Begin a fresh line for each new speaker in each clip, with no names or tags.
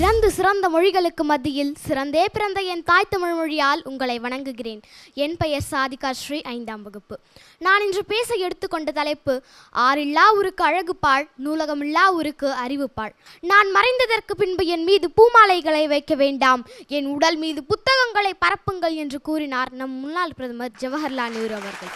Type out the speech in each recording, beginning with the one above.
சிறந்து சிறந்த மொழிகளுக்கு மத்தியில் சிறந்தே பிறந்த என் தாய் தமிழ் மொழியால் உங்களை வணங்குகிறேன். என் பெயர் சாதிகா ஸ்ரீ ஐந்தாம் வகுப்பு. நான் இன்று பேச எடுத்துக்கொண்ட தலைப்பு ஆறில்லா ஊருக்கு அழகு பாழ் நூலகமில்லா ஊருக்கு அறிவு பாழ் நான் மறைந்ததற்கு பின்பு என் மீது பூமாலைகளை வைக்க வேண்டாம். என் உடல் மீது புத்தகங்களை பரப்புங்கள் என்று கூறினார் நம் முன்னாள் பிரதமர் ஜவஹர்லால் நேரு அவர்கள்.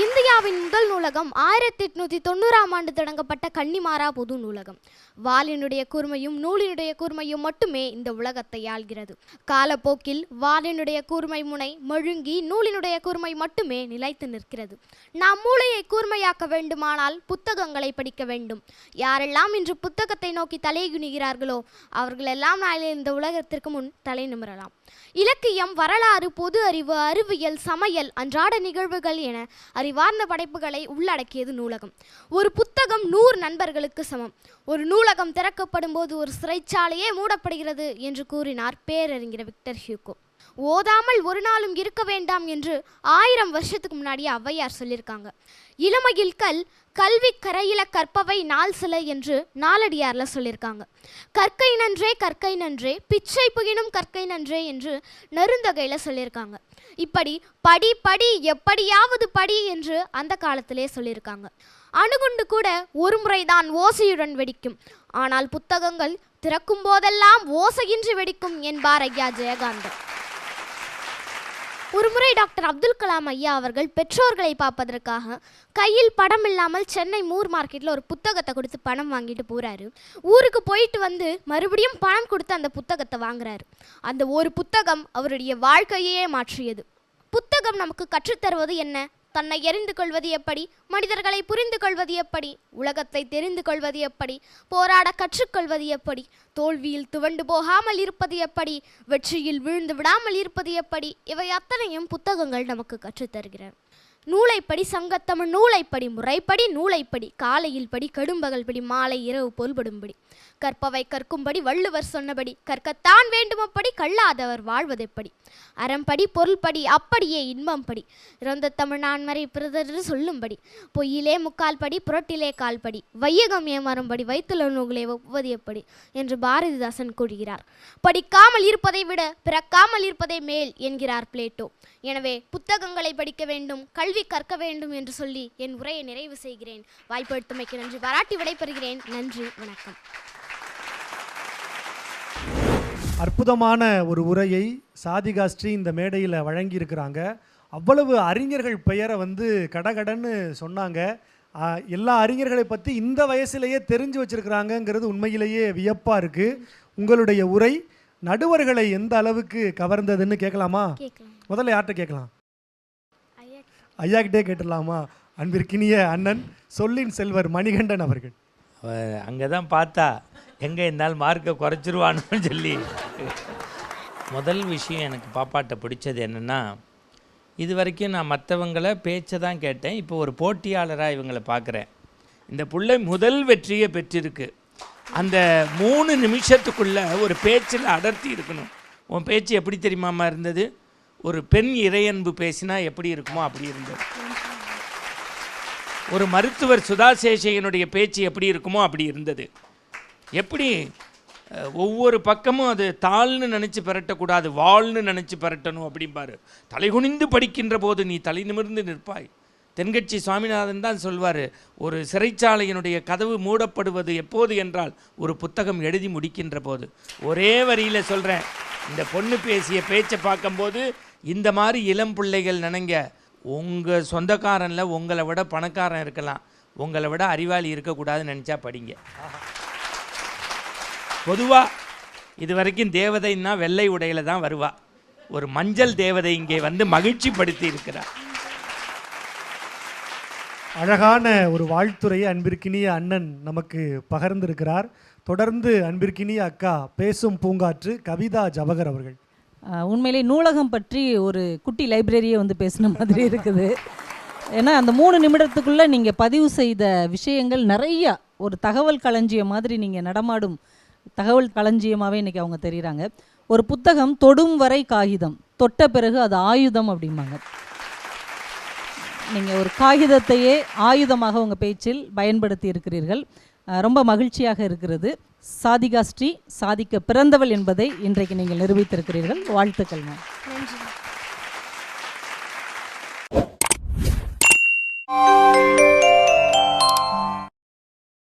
இந்தியாவின் முதல் நூலகம் ஆயிரத்தி எட்நூத்தி தொண்ணூறாம் ஆண்டு தொடங்கப்பட்ட கன்னிமாரா பொது நூலகம். வாலினுடைய கூர்மையும் நூலினுடைய கூர்மையும் மட்டுமே இந்த உலகத்தை ஆள்கிறது. காலப்போக்கில் வாலினுடைய கூர்மை முனை மழுங்கி நூலினுடைய கூர்மை மட்டுமே நிலைத்து நிற்கிறது. நாம் மூளையை கூர்மையாக்க வேண்டுமானால் புத்தகங்களை படிக்க வேண்டும். யாரெல்லாம் இன்று புத்தகத்தை நோக்கி தலைகுனிகிறார்களோ அவர்களெல்லாம் நாளில் இந்த உலகத்திற்கு முன் தலை நிமிரலாம். இலக்கியம் வரலாறு பொது அறிவு அறிவியல் சமையல் அன்றாட நிகழ்வுகள் என அறிவார்ந்த படைப்புகளை உள்ளடக்கியது நூலகம். ஒரு புத்தகம் நூறு நண்பர்களுக்கு சமம். ஒரு நூலகம் திறக்கப்படும் போது ஒரு சிறைச்சாலையே மூடப்படுகிறது என்று கூறினார் பேரறிஞர் விக்டர் ஹியூகோ. ஓதாமல் ஒரு நாளும் இருக்க வேண்டாம் என்று ஆயிரம் வருஷத்துக்கு முன்னாடி ஔவையார் சொல்லியிருக்காங்க. இளமையில் கல் கல்வி கரையில கற்பவை நாள் சில என்று நாலடியார்ல சொல்லியிருக்காங்க. கற்கை நன்றே கற்கை நன்றே பிச்சை புகினும் கற்கை நன்றே என்று நருந்தகையில சொல்லியிருக்காங்க. இப்படி படி படி எப்படியாவது படி என்று அந்த காலத்திலே சொல்லியிருக்காங்க. அணுகுண்டு கூட ஒரு முறைதான் ஓசையுடன் வெடிக்கும். ஆனால் புத்தகங்கள் திறக்கும் போதெல்லாம் ஓசையின்றி வெடிக்கும் என்பார் ஐயா ஜெயகாந்தன். ஒருமுறை டாக்டர் அப்துல் கலாம் ஐயா அவர்கள் பெற்றோர்களை பார்ப்பதற்காக கையில் படம் இல்லாமல் சென்னை மூர் மார்க்கெட்டில் ஒரு புத்தகத்தை கொடுத்து பணம் வாங்கிட்டு போகிறாரு ஊருக்கு போயிட்டு வந்து மறுபடியும் பணம் கொடுத்து அந்த புத்தகத்தை வாங்குறாரு. அந்த ஒரு புத்தகம் அவருடைய வாழ்க்கையே மாற்றியது. புத்தகம் நமக்கு கற்றுத்தருவது என்ன? தன்னை எறிந்து கொள்வது எப்படி? மனிதர்களை புரிந்து கொள்வது எப்படி? உலகத்தை தெரிந்து கொள்வது எப்படி? போராட கற்றுக்கொள்வது எப்படி? தோல்வியில் துவண்டு போகாமல் இருப்பது எப்படி? வெற்றியில் விழுந்து விடாமல் இருப்பது எப்படி? இவை அத்தனையும் புத்தகங்கள் நமக்கு கற்றுத்தருகிறன நூலைப்படி சங்கத்தமிழ் நூலைப்படி முறைப்படி நூலைப்படி காலையில் படி கடும்பகல் படி மாலை இரவு பொல்படும்படி கற்பவை கற்கும்படி வள்ளுவர் சொன்னபடி கற்கத்தான் வேண்டுமப்படி கல்லாதவர் வாழ்வதெப்படி? அறம்படி பொருள்படி அப்படியே இன்பம் படி இறந்த தமிழ் நான்மறை பிறதர் சொல்லும்படி. பொய்யிலே முக்கால் படி புரட்டிலே கால்படி. வையகம் ஏமாறும்படி வைத்துள்ள நூல்களை ஒவ்வது எப்படி? என்று பாரதிதாசன் கூறுகிறார். படிக்காமல் இருப்பதை விட பிறக்காமல் இருப்பதே மேல் என்கிறார் பிளேட்டோ. எனவே புத்தகங்களை படிக்க வேண்டும் கல்வி கற்க வேண்டும் என்று சொல்லி என் உரையை நிறைவு செய்கிறேன். வாய்ப்பெடுத்தமைக்கு நன்றி. பாராட்டி விடைபெறுகிறேன். நன்றி. வணக்கம்.
அற்புதமான ஒரு உரையை சாதிகா ஸ்ரீ இந்த மேடையில் வழங்கியிருக்கிறாங்க. அவ்வளவு அறிஞர்கள் பெயரை வந்து கடகடன்னு சொன்னாங்க. எல்லா அறிஞர்களை பற்றி இந்த வயசுலேயே தெரிஞ்சு வச்சிருக்கிறாங்கங்கிறது உண்மையிலேயே வியப்பாக இருக்குது உங்களுடைய உரை நடுவர்களை எந்த அளவுக்கு கவர்ந்ததுன்னு கேட்கலாமா?
கேட்கலாம்.
முதல்ல யார்கிட்ட கேட்கலாம்?
ஐயா
ஐயாக்கிட்டே கேட்டுடலாமா? அன்பிற்கினிய அண்ணன் சொல்லின் செல்வர் மணிகண்டன் அவர்கள்.
அங்கே தான் பார்த்தா எங்கே இருந்தாலும் மார்க்கை குறைச்சிருவானு சொல்லி. முதல் விஷயம் எனக்கு பாப்பாட்ட பிடிச்சது என்னென்னா இது வரைக்கும் நான் மற்றவங்கள பேச்சை தான் கேட்டேன். இப்போ ஒரு போட்டியாளராக இவங்களை பார்க்குறேன் இந்த பிள்ளை முதல் வெற்றியை பெற்றிருக்கு. அந்த மூணு நிமிஷத்துக்குள்ளே ஒரு பேச்சில் அடர்த்தி இருக்கணும். உன் பேச்சு எப்படி தெரியுமாமா இருந்தது? ஒரு பெண் இறையன்பு பேசினா எப்படி இருக்குமோ அப்படி இருந்தது. ஒரு மருத்துவர் சுதாசேஷையனுடைய பேச்சு எப்படி இருக்குமோ அப்படி இருந்தது. எப்படி ஒவ்வொரு பக்கமும் அது தாள்னு நினச்சி பரட்டக்கூடாது வாள்னு நினச்சி பரட்டணும் அப்படிம்பாரு தலைகுனிந்து படிக்கின்ற போது நீ தலை நிமிர்ந்து நிற்பாய். தென்கட்சி சுவாமிநாதன் தான் சொல்வார் ஒரு சிறைச்சாலையினுடைய கதவு மூடப்படுவது எப்போது என்றால் ஒரு புத்தகம் எழுதி முடிக்கின்ற போது. ஒரே வரியில் சொல்கிறேன் இந்த பொண்ணு பேசிய பேச்சை பார்க்கும்போது இந்த மாதிரி இளம் பிள்ளைகள் நினைங்க உங்கள் சொந்தக்காரனில் உங்களை விட பணக்காரன் இருக்கலாம் உங்களை விட அறிவாளி இருக்கக்கூடாதுன்னு நினச்சா படிங்க. பொதுவாக இது வரைக்கும் தேவதைன்னா வெள்ளை உடையில தான் வருவா. ஒரு மஞ்சள் தேவதை இங்கே வந்து மகிழ்ச்சி படுத்தி இருக்கிறார்.
அழகான ஒரு வாழ்த்துறையை அன்பிற்கினிய அண்ணன் நமக்கு பகிர்ந்திருக்கிறார். தொடர்ந்து அன்பிற்கினிய அக்கா பேசும் பூங்காற்று கவிதா ஜவஹர் அவர்கள்.
உண்மையிலே நூலகம் பற்றி ஒரு குட்டி லைப்ரரியே வந்து பேசின மாதிரி இருக்குது. ஏன்னா அந்த மூணு நிமிடத்துக்குள்ளே நீங்கள் பதிவு செய்த விஷயங்கள் நிறைய ஒரு தகவல் களஞ்சியம் மாதிரி நீங்கள் நடமாடும் தகவல் களஞ்சியமாகவே இன்றைக்கி அவங்க தெரிகிறாங்க ஒரு புத்தகம் தொடும் வரை காகிதம் தொட்ட பிறகு அது ஆயுதம் அப்படிம்பாங்க. நீங்கள் ஒரு காகிதத்தையே ஆயுதமாக உங்கள் பேச்சில் பயன்படுத்தி இருக்கிறீர்கள். ரொம்ப மகிழ்ச்சியாக இருக்கிறது. சாதிகா ஸ்ரீ சாதிக்க பிறந்தவள் என்பதை இன்றைக்கு நீங்கள் நிரூபித்திருக்கிறீர்கள். வாழ்த்துக்கள் மேம்
நன்றி.